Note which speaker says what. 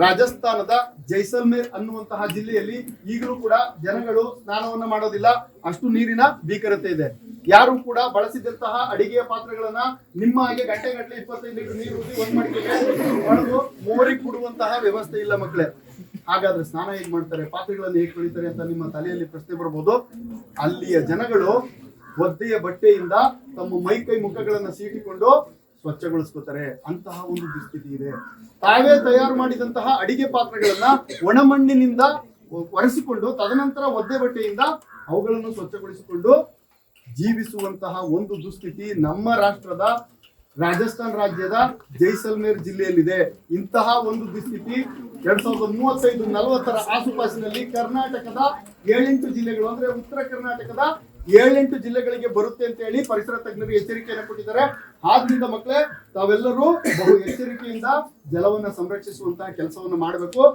Speaker 1: ರಾಜಸ್ಥಾನದ ಜೈಸಲ್ಮೇರ್ ಅನ್ನುವಂತಹ ಜಿಲ್ಲೆಯಲ್ಲಿ ಈಗಲೂ ಕೂಡ ಜನಗಳು ಸ್ನಾನವನ್ನ ಮಾಡೋದಿಲ್ಲ. ಅಷ್ಟು ನೀರಿನ ಭೀಕರತೆ ಇದೆ. ಯಾರು ಕೂಡ ಬಳಸಿದಂತಹ ಅಡಿಗೆಯ ಪಾತ್ರೆಗಳನ್ನ ನಿಮ್ಮ ಹಾಗೆ ಗಂಟೆ ಗಂಟೆ ಇಪ್ಪತ್ತೈದು ಲೀಟರ್ ನೀರು ಒಂದ್ ಮಡಿಕೆಗೆ ಮೋರಿ ಕೊಡುವಂತಹ ವ್ಯವಸ್ಥೆ ಇಲ್ಲ ಮಕ್ಕಳೇ ಹಾಗಾದ್ರೆ ಸ್ನಾನ ಹೇಗ್ ಮಾಡ್ತಾರೆ? ಪಾತ್ರೆಗಳನ್ನು ಹೇಗೆ ಕಳೀತಾರೆ ಅಂತ ನಿಮ್ಮ ತಲೆಯಲ್ಲಿ ಪ್ರಶ್ನೆ ಬರ್ಬೋದು. ಅಲ್ಲಿಯ ಜನಗಳು ಒದ್ದೆಯ ಬಟ್ಟೆಯಿಂದ ತಮ್ಮ ಮೈ ಕೈ ಮುಖಗಳನ್ನ ಸೀಟಿಕೊಂಡು ಸ್ವಚ್ಛಗೊಳಿಸ್ಕೋತಾರೆ ಅಂತಹ ಒಂದು ದುಸ್ಥಿತಿ ಇದೆ. ತಾವೇ ತಯಾರು ಮಾಡಿದಂತಹ ಅಡಿಗೆ ಪಾತ್ರೆಗಳನ್ನ ಒಣಮಣ್ಣಿನಿಂದ ಒರೆಸಿಕೊಂಡು ತದನಂತರ ಒದ್ದೆ ಬಟ್ಟೆಯಿಂದ ಅವುಗಳನ್ನು ಸ್ವಚ್ಛಗೊಳಿಸಿಕೊಂಡು ಜೀವಿಸುವಂತಹ ಒಂದು ದುಸ್ಥಿತಿ ನಮ್ಮ ರಾಷ್ಟ್ರದ, ರಾಜಸ್ಥಾನ್ ರಾಜ್ಯದ ಜೈಸಲ್ಮೇರ್ ಜಿಲ್ಲೆಯಲ್ಲಿದೆ. ಇಂತಹ ಒಂದು ದುಸ್ಥಿತಿ ಎರಡ್ ಸಾವಿರದ ಮೂವತ್ತೈದು ನಲವತ್ತರ ಆಸುಪಾಸಿನಲ್ಲಿ ಕರ್ನಾಟಕದ ಏಳೆಂಟು ಜಿಲ್ಲೆಗಳು ಅಂದ್ರೆ ಉತ್ತರ ಕರ್ನಾಟಕದ ಏಳೆಂಟು ಜಿಲ್ಲೆಗಳಿಗೆ ಬರುತ್ತೆ ಅಂತ ಹೇಳಿ ಪರಿಸರ ತಜ್ಞರು ಎಚ್ಚರಿಕೆಯನ್ನು ಕೊಟ್ಟಿದ್ದಾರೆ. ಆದ್ರಿಂದ ಮಕ್ಕಳೇ ತಾವೆಲ್ಲರೂ ಬಹು ಎಚ್ಚರಿಕೆಯಿಂದ ಜಲವನ್ನ ಸಂರಕ್ಷಿಸುವಂತಹ ಕೆಲಸವನ್ನು ಮಾಡಬೇಕು.